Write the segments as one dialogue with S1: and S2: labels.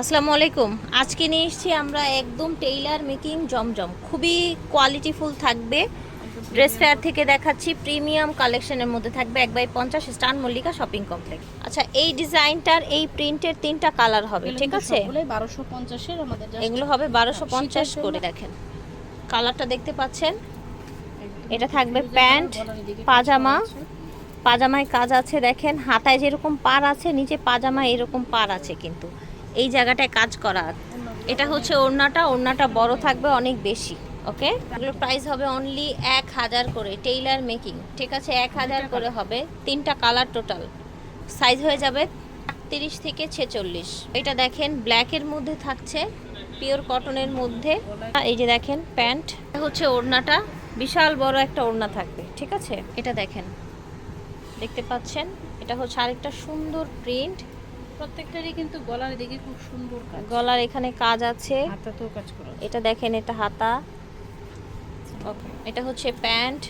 S1: আসসালামু আলাইকুম। আজকে নিয়ে এসেছি আমরা একদম টেইলার মেকিং জমজম। খুবই কোয়ালিটিফুল থাকবে। ড্রেস ফেয়ার থেকে দেখাচ্ছি প্রিমিয়াম কালেকশনের মধ্যে থাকবে এক বাই পঞ্চাশ স্টান মল্লিকা শপিং কমপ্লেক্স আচ্ছা এই ডিজাইনটার এই প্রিন্টের তিনটা কালার হবে ঠিক আছে?
S2: বারোশো পঞ্চাশের আমাদের
S1: এগুলো হবে বারোশো পঞ্চাশ করে দেখেন। কালারটা দেখতে পাচ্ছেন? এটা থাকবে প্যান্ট, পাজামা, পাজামায় কাজ আছে দেখেন হাতায় যেরকম পার আছে নিচে পাজামায় এরকম পার আছে কিন্তু। এই জায়গাটায় কাজ করা। এটা হচ্ছে ওড়নাটা ওড়নাটা বড় থাকবে অনেক বেশি ওকে? এগুলোর প্রাইস হবে অনলি এক হাজার করে টেইলার মেকিং ঠিক আছে? এক হাজার করে হবে তিনটা কালার টোটাল সাইজ হয়ে যাবে তিরিশ থেকে ছেচল্লিশ। এটা দেখেন ব্ল্যাকের মধ্যে থাকছে পিওর কটনের মধ্যে। এই যে দেখেন প্যান্ট হচ্ছে ওড়নাটা বিশাল বড় একটা ওড়না থাকবে ঠিক আছে? এটা দেখেন দেখতে পাচ্ছেন? এটা হচ্ছে আরেকটা সুন্দর প্রিন্ট
S2: প্রত্যেকটারই কিন্তু গলার দিকে খুব সুন্দর কাজ।
S1: গলার এখানে কাজ আছে।
S2: হাতাতেও কাজ করা
S1: এটা দেখেন এটা হাতা। ওকে এটা হচ্ছে প্যান্ট।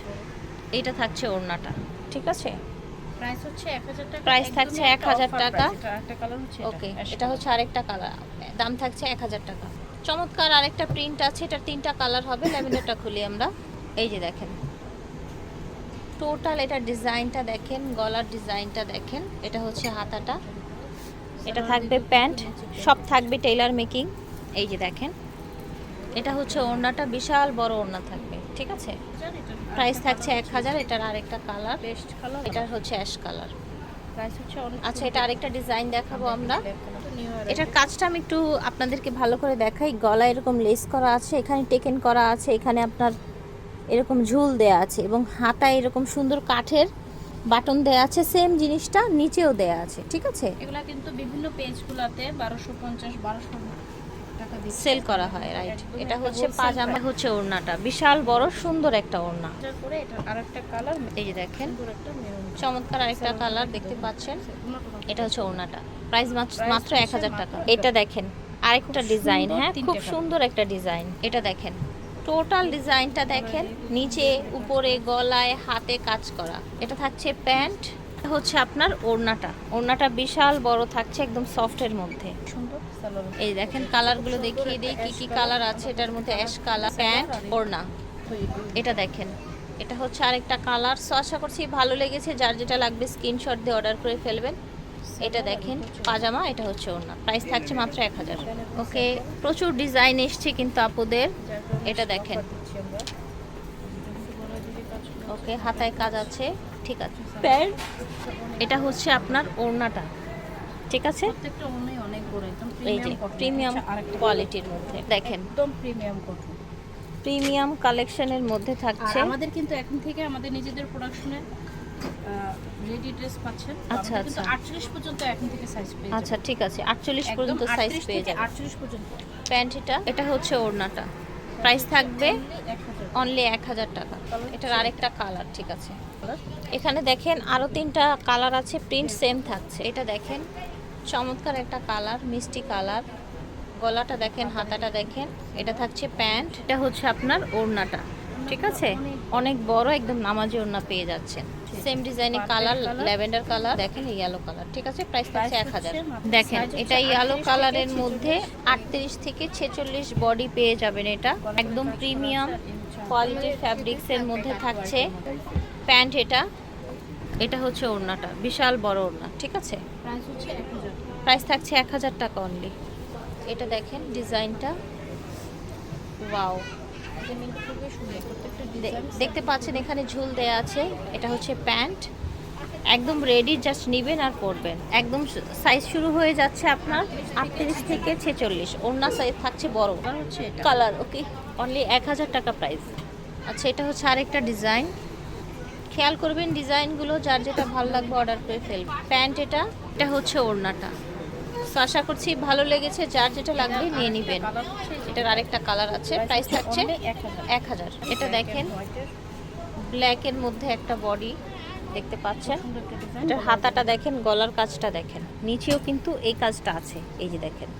S1: এটা থাকছে ওড়নাটা। ঠিক আছে?
S2: প্রাইস হচ্ছে 1000 টাকা।
S1: প্রাইস থাকছে 1000 টাকা।
S2: একটা কালার হচ্ছে
S1: ওকে এটা হচ্ছে আরেকটা কালার দাম থাকছে এক হাজার টাকা। চমৎকার আরেকটা প্রিন্ট আছে। এটা তিনটা কালার হবে। ল্যাভেন্ডারটা খুলি আমরা। এই যে দেখেন। টোটাল এটা ডিজাইনটা দেখেন গলার ডিজাইনটা দেখেন। এটা হচ্ছে হাতাটা। এটা থাকবে প্যান্ট, সব থাকবে টেইলার মেকিং। এই যে দেখেন, এটা হচ্ছে ওড়নাটা, বিশাল বড় ওড়না থাকবে, ঠিক আছে? প্রাইস থাকছে এক হাজার, এটার আরেকটা কালার
S2: বেস্ট কালার
S1: এটা হচ্ছে অ্যাশ কালার
S2: প্রাইস হচ্ছে
S1: আচ্ছা এটা আরেকটা ডিজাইন দেখাবো আমরা। এটার কাজটা আমি একটু আপনাদেরকে ভালো করে দেখাই। গলা এরকম লেস করা আছে, এখানে টেকেন করা আছে, এখানে আপনার এরকম ঝুল দেয়া আছে এবং হাতায় এরকম সুন্দর কাঠের বাটন দেয়া আছে সেম জিনিসটা নিচেও দেয়া আছে ঠিক আছে?
S2: এগুলা কিন্তু বিভিন্ন পেজগুলোতে 1250 1200 টাকা দিচ্ছে
S1: সেল করা হয় রাইট এটা হচ্ছে পাজামা হচ্ছে ওড়নাটা। বিশাল বড় সুন্দর একটা ওড়না।
S2: করে এটা আরেকটা কালার
S1: এই যে দেখেন চমৎকার আরেকটা কালার দেখতে পাচ্ছেন। এটা হচ্ছে ওড়নাটা। প্রাইস মাত্র এক হাজার টাকা। এটা দেখেন আরেকটা ডিজাইন হ্যাঁ খুব সুন্দর একটা ডিজাইন এটা দেখেন। টোটাল ডিজাইনটা দেখেন নিচে উপরে গলায় হাতে কাজ করা। এটা থাকছে প্যান্ট হচ্ছে আপনার ওড়নাটা। ওড়নাটা বিশাল বড় থাকছে একদম সফটের মধ্যে।
S2: সুন্দর
S1: এই দেখেন কালারগুলো দেখিয়ে দিই কি কি কালার আছে এটার মধ্যে অ্যাশ কালার প্যান্ট ওড়না। এটা দেখেন এটা হচ্ছে আরেকটা কালার। সো আশা করছি ভালো লেগেছে যার যেটা লাগবে স্ক্রিনশট দিয়ে অর্ডার করে ফেলবেন। এটা দেখেন পাজামা এটা হচ্ছে ওড়না। প্রাইস থাকছে মাত্র এক হাজার। ওকে প্রচুর ডিজাইন এসছে কিন্তু আপুদের। এটা দেখেন। ওকে হাতায় কাজ আছে ঠিক আছে। প্যান্ট? এটা হচ্ছে আপনার ওড়নাটা ঠিক আছে? এই যে প্রিমিয়াম কোয়ালিটির মধ্যে। দেখেন।
S2: একদম প্রিমিয়াম কটন
S1: প্রিমিয়াম কালেকশনের মধ্যে থাকছে।
S2: আমাদের কিন্তু এখন থেকে আমাদের নিজেদের প্রোডাকশনে রেডি ড্রেস পাচ্ছেন। তো
S1: আচ্ছা, আচ্ছা।
S2: 48 পর্যন্ত এখন থেকে সাইজ পেয়ে
S1: আচ্ছা ঠিক আছে। আটচল্লিশ
S2: একদম
S1: পর্যন্ত সাইজ পেয়ে
S2: থেকে
S1: যাবে
S2: 48 পর্যন্ত।
S1: প্যান্ট এটা? এটা হচ্ছে ওড়নাটা। প্রাইস থাকবে অনলি এক হাজার টাকা। এটার আরেকটা কালার ঠিক আছে। এখানে দেখেন আরও তিনটা কালার আছে প্রিন্ট সেম থাকছে। এটা দেখেন চমৎকার একটা কালার মিষ্টি কালার গলাটা দেখেন হাতাটা দেখেন। এটা থাকছে প্যান্ট। এটা হচ্ছে আপনার ওড়নাটা। ঠিক আছে? অনেক বড় একদম নামাজি ওড়না পেয়ে যাচ্ছেন। সেম ডিজাইনের কালার ল্যাভেন্ডার কালার দেখেন ইয়েলো কালার ঠিক আছে? প্রাইস থাকছে এক হাজার। দেখেন এটা ইয়েলো কালারের মধ্যে আটত্রিশ থেকে ছেচল্লিশ বডি পেয়ে যাবেন এটা। একদম প্রিমিয়াম কোয়ালিটির ফ্যাব্রিক্সের মধ্যে থাকছে। প্যান্ট এটা এটা হচ্ছে ওড়নাটা বিশাল বড় ওড়না ঠিক আছে?
S2: প্রাইস
S1: থাকছে এক হাজার টাকা অনলি এটা দেখেন ডিজাইনটা ওয়াও দেখতে পাচ্ছেন এখানে ঝুল দেয়া আছে। এটা হচ্ছে প্যান্ট। একদম রেডি জাস্ট নেবেন আর পরবেন। একদম সাইজ শুরু হয়ে যাচ্ছে আপনার আটত্রিশ থেকে ছেচল্লিশ। ওড়না সাইজ থাকছে বড়।
S2: হচ্ছে
S1: কালার ওকে অনলি এক হাজার টাকা প্রাইস আচ্ছা এটা হচ্ছে আরেকটা ডিজাইন খেয়াল করবেন ডিজাইনগুলো যার যেটা ভালো লাগবে অর্ডার করে ফেলবেন। প্যান্ট এটা এটা হচ্ছে ওড়নাটা। তো আশা করছি ভালো লেগেছে। যার যেটা লাগবে নিয়ে নেবেন। এটার আরেকটা কালার আছে। প্রাইস থাকছে
S2: এক হাজার।
S1: এটা দেখেন। ব্ল্যাকের মধ্যে একটা বডি দেখতে পাচ্ছেন। এটার হাতাটা দেখেন গলার কাজটা দেখেন। নিচেও কিন্তু এই কাজটা আছে। এই যে দেখেন।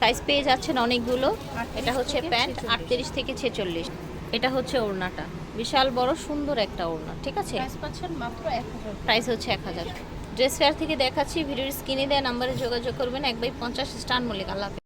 S1: সাইজ পেয়ে যাচ্ছেন অনেকগুলো। এটা হচ্ছে প্যান্ট আটত্রিশ থেকে ছেচল্লিশ। এটা হচ্ছে ওড়নাটা। বিশাল বড় সুন্দর একটা ওড়না ঠিক আছে?
S2: প্রাইস
S1: হচ্ছে এক হাজার। ড্রেস ফেয়ার থেকে দেখাচ্ছি, ভিডিওর স্ক্রিনে দেওয়া নাম্বারে যোগাযোগ করবেন, এক বাই পঞ্চাশ স্টান মল্লিক, আল্লাহ।